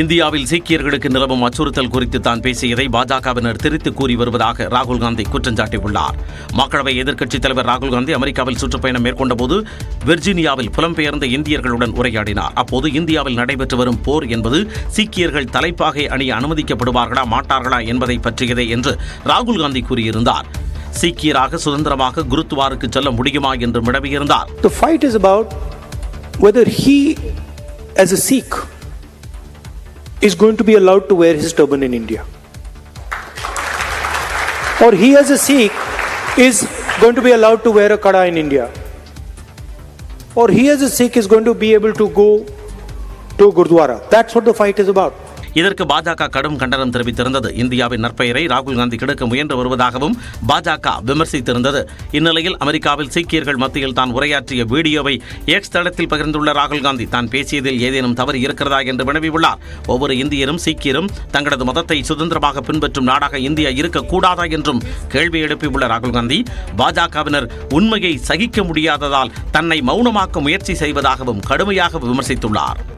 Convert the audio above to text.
இந்தியாவில் சீக்கியர்களுக்கு நிலவும் அச்சுறுத்தல் குறித்து தான் பேசியதை பாஜகவினர் திரித்து கூறி வருவதாக ராகுல் காந்தி குற்றம் சாட்டியுள்ளார். மக்களவை எதிர்க்கட்சித் தலைவர் ராகுல் காந்தி அமெரிக்காவில் சுற்றுப்பயணம் மேற்கொண்டபோது வெர்ஜீனியாவில் புலம்பெயர்ந்த இந்தியர்களுடன் உரையாடினார். அப்போது இந்தியாவில் நடைபெற்று வரும் போர் என்பது சீக்கியர்கள் தலைப்பாகை அணிய அனுமதிக்கப்படுவார்களா மாட்டார்களா என்பதை பற்றியதே என்று ராகுல் காந்தி கூறியிருந்தார். சீக்கியராக சுதந்திரமாக குருத்வாருக்கு செல்ல முடியுமா என்று வினவியிருந்தார் The fight is about whether he, as a Sikh, is going to be allowed to wear his turban in India. Or he, as a Sikh, is going to be allowed to wear a kada in India. Or he, as a Sikh, is going to be able to go to Gurdwara. That's what the fight is about. இதற்கு பாஜக கடும் கண்டனம் தெரிவித்திருந்தது. இந்தியாவின் நற்பெயரை ராகுல் காந்தி கெடுக்க முயன்று வருவதாகவும் பாஜக விமர்சித்திருந்தது. இந்நிலையில் அமெரிக்காவில் சீக்கியர்கள் மத்தியில் தான் உரையாற்றிய வீடியோவை எக்ஸ் தளத்தில் பகிர்ந்துள்ள ராகுல் காந்தி தான் பேசியதில் ஏதேனும் தவறு இருக்கிறதா? என்று வினவியுள்ளார். ஒவ்வொரு இந்தியரும் சீக்கியரும் தங்களது மதத்தை சுதந்திரமாக பின்பற்றும் நாடாக இந்தியா இருக்கக்கூடாதா என்றும் கேள்வி எழுப்பியுள்ள ராகுல் காந்தி பாஜகவினர் உண்மையை சகிக்க முடியாததால் தன்னை மௌனமாக்க முயற்சி செய்வதாகவும் கடுமையாக விமர்சித்துள்ளார்.